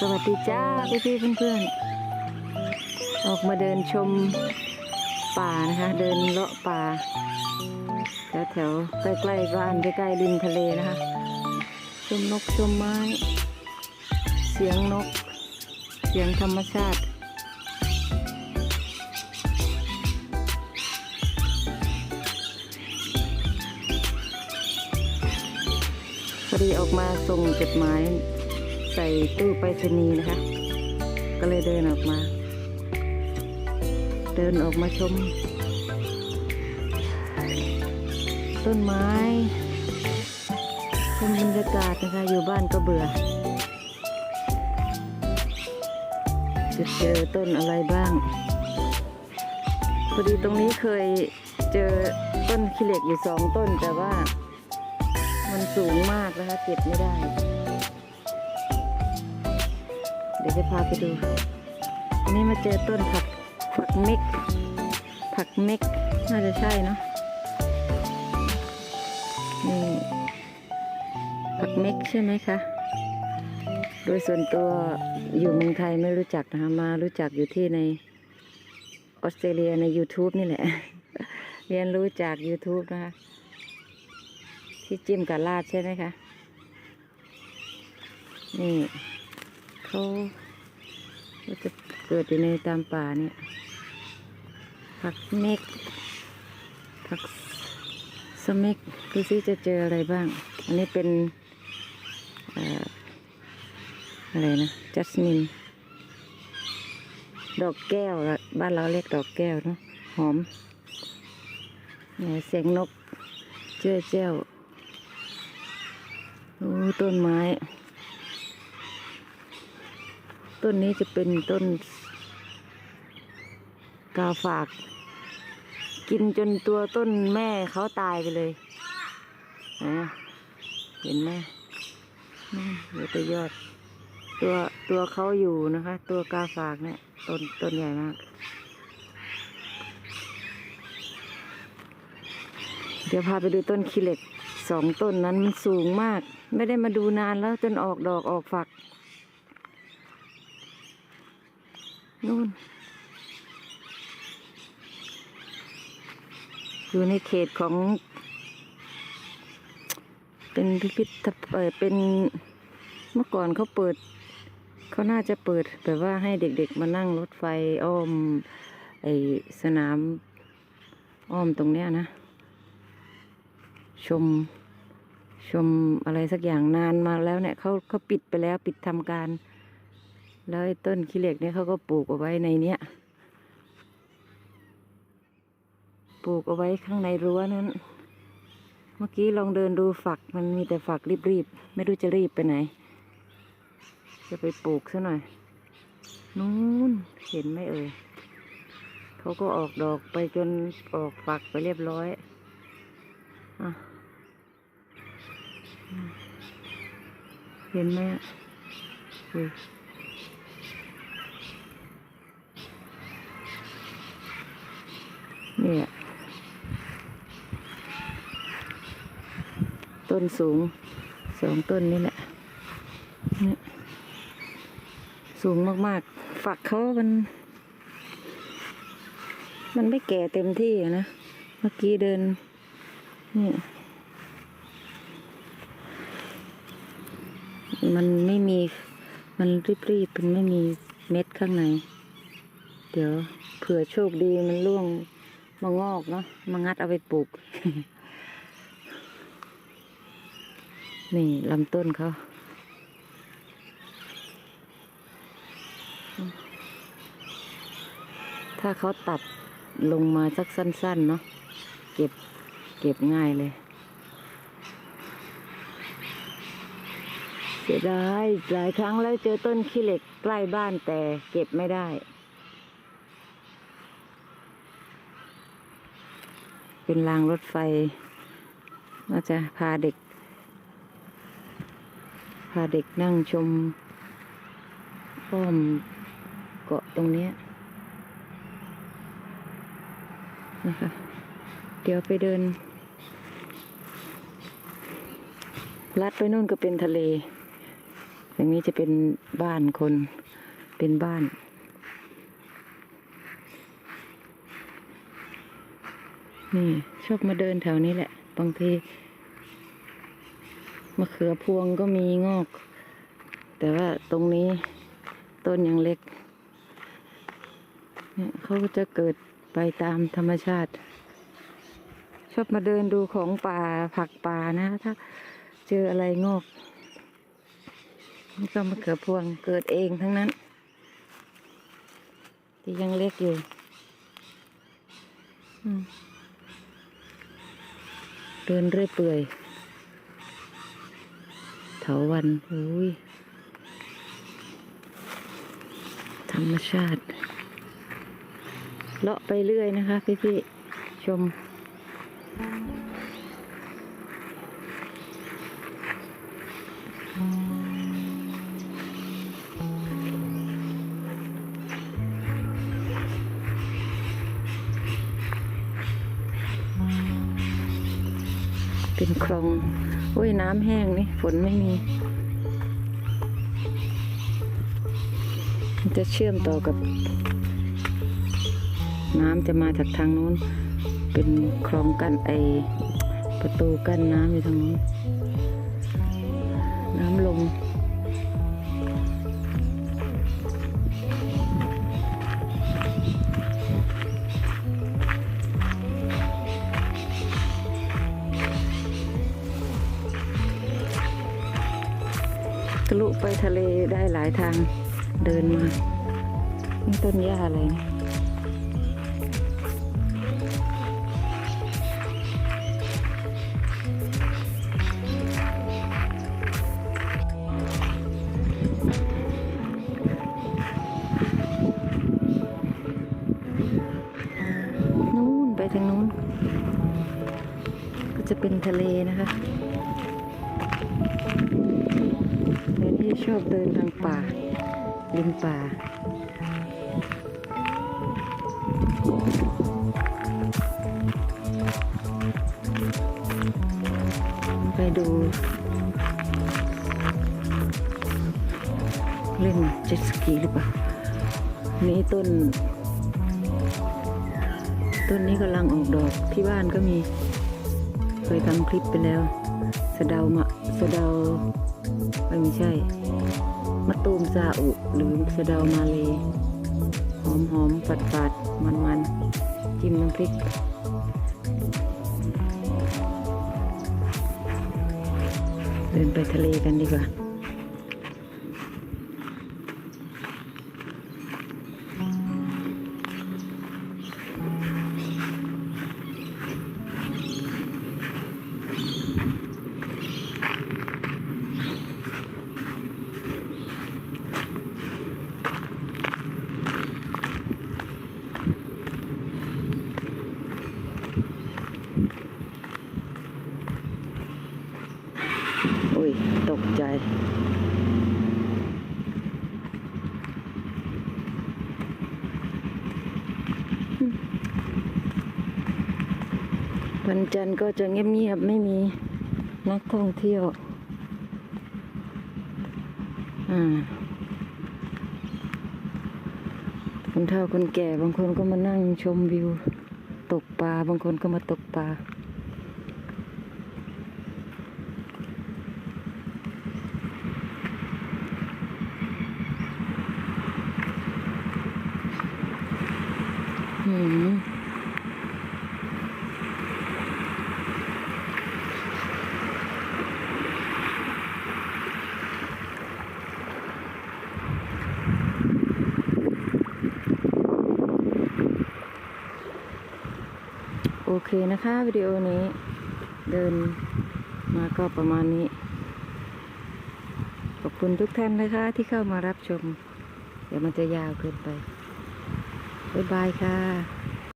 สวัสดีจ้าพี่พี่เพื่อนๆ ออกมาเดินชมป่านะคะ เดินเลาะป่าแถวแถวใกล้ๆบ้านใกล้ๆริมทะเลนะคะ ชมนกชมไม้ เสียงนก เสียงธรรมชาติพอดีออกมาส่งจดหมาย ใส่ตู้ไปรษณีย์นะคะ ก็เลยเดินออกมา เดินออกมาชม ต้นไม้ชมบรรยากาศนะคะ อยู่บ้านก็เบื่อจะเจอต้นอะไรบ้าง พอดีตรงนี้เคยเจอต้นขี้เหล็กอยู่สองต้นแต่ว่ามันสูงมากนะคะเก็บไม่ได้ ดี๋ยวจะพาไปดู อันนี้มาเจอต้นผักผักเม็ก ผักเม็ก น่าจะใช่เนาะนี่ผักเม็กใช่ไหมคะ โดยส่วนตัวอยู่เมืองไทยไม่รู้จักนะคะมารู้จักอยู่ที่ในออสเตรเลียใน YouTube นี่แหละ เรียนรู้จาก YouTube นะคะ ที่จิ้มกับลาดใช่ไหมคะ นี่ เขาก็จะเกิดอยู่ในตามป่าเนี่ยผักเม็กผักสเม็กดูซิจะเจออะไรบ้าง อันนี้เป็นอะไรนะจัสมิน ดอกแก้ว บ้านเราเรียกดอกแก้วเนาะหอมเนี่ยเสียงนกเจ้าเจ้าโอ้ต้นไม้ ต้นนี้จะเป็นต้นกาฝาก กินจนตัวต้นแม่เขาตายไปเลยนะเห็นไหมนี่เหลือแต่ยอด ตัวตัวเขาอยู่นะคะ ตัวกาฝากเนี่ยต้นต้นใหญ่มากเดี๋ยวพาไปดูต้นขี้เหล็กสองต้นนั้นมันสูงมาก ไม่ได้มาดูนานแล้วจนออกดอกออกฝัก นู่น อยู่ในเขตของ เป็นพิพิธเอ่อเป็นเมื่อก่อนเขาเปิด เขาน่าจะเปิดแบบว่าให้เด็กๆมานั่งรถไฟอ้อม ไอสนามอ้อมตรงเนี้ยนะ ชมชมอะไรสักอย่างนานมาแล้วเนี่ยเขาเขาปิดไปแล้วปิดทำการ แล้วต้นขี้เหล็กเนี่ยเขาก็ปลูกเอาไว้ในเนี้ยปลูกเอาไว้ข้างในรั้วนั้น เมื่อกี้ลองเดินดูฝักมันมีแต่ฝักรีบๆ ไม่รู้จะรีบไปไหน จะไปปลูกซะหน่อย นู้นเห็นไหมเอ่ยเขาก็ออกดอกไปจนออกฝักไปเรียบร้อยอะเห็นไหมอะ เนี่ยต้นสูงสองต้นนี่แหละสูงมากๆ ฝักเขามัน มันไม่แก่เต็มที่นะ เมื่อกี้เดิน นี่ มันไม่มี มันรีบๆมันไม่มีเม็ดข้างใน เดี๋ยวเผื่อโชคดีมันร่วง มางอกเนาะมางัดเอาไปปลูก นี่ลำต้นเขาถ้าเขาตัดลงมาสักสั้นๆเนาะเก็บเก็บง่ายเลย เสียดายหลายครั้งแล้วเจอต้นขี้เหล็กใกล้บ้านแต่เก็บไม่ได้ เป็นรางรถไฟว่าจะพาเด็ก พาเด็กนั่งชมป้อมเกาะตรงนี้นะคะ เดี๋ยวไปเดิน ลัดไปนู่นก็เป็นทะเลตรงนี้จะเป็นบ้านคน เป็นบ้าน นี่ชอบมาเดินแถวนี้แหละ บางทีมะเขือพวงก็มีงอก แต่ว่าตรงนี้ต้นยังเล็กเนี่ยเขาก็จะเกิดไปตามธรรมชาติ ชอบมาเดินดูของป่าผักป่านะ ถ้าเจออะไรงอกนี่ก็มะเขือพวงเกิดเองทั้งนั้น ที่ยังเล็กอยู่ อืม เดินเรื่อยเปื่อยเถาวันอุ้ยธรรมชาติ เลาะไปเรื่อยนะคะ พี่ๆชม เป็นคลองโอ้ยน้ำแห้งนี่ฝนไม่มี จะเชื่อมต่อกับ น้ำจะมาจากทางนู้น เป็นคลองกั้นไอประตูกั้นน้ำอยู่ทางนู้น น้ำลง ลุไปทะเลได้หลายทางเดินมานี่ต้นหญ้าอะไรนู้นไปทางนู้น ก็จะเป็นทะเลนะคะ ชอบเดินทางป่าริมป่า ไปดูเล่นเจ็ตสกีหรือเปล่า นี่ต้น ต้นนี้กำลังออกดอกที่บ้านก็มี เคยทำคลิปไปแล้ว สะเดามะสะเดา ไม่ไม่ใช่มะตูมซาอุหรือสะเดามาเลหอมหอมฝาดฝาดมันมันจิ้มน้ำพริกเดินไปทะเลกันดีกว่า อุ้ย ตกใจ วันจันทร์ก็จะเงียบๆ ไม่มีนักท่องเที่ยว อ่าคนเฒ่าคนแก่บางคนก็มานั่งชมวิว ตกปลา บางคนก็มาตกปลา อืม โอเคนะคะ วิดีโอนี้เดินมาก็ประมาณนี้ ขอบคุณทุกท่านนะคะที่เข้ามารับชม เดี๋ยวมันจะยาวเกินไป บ๊ายบายค่ะ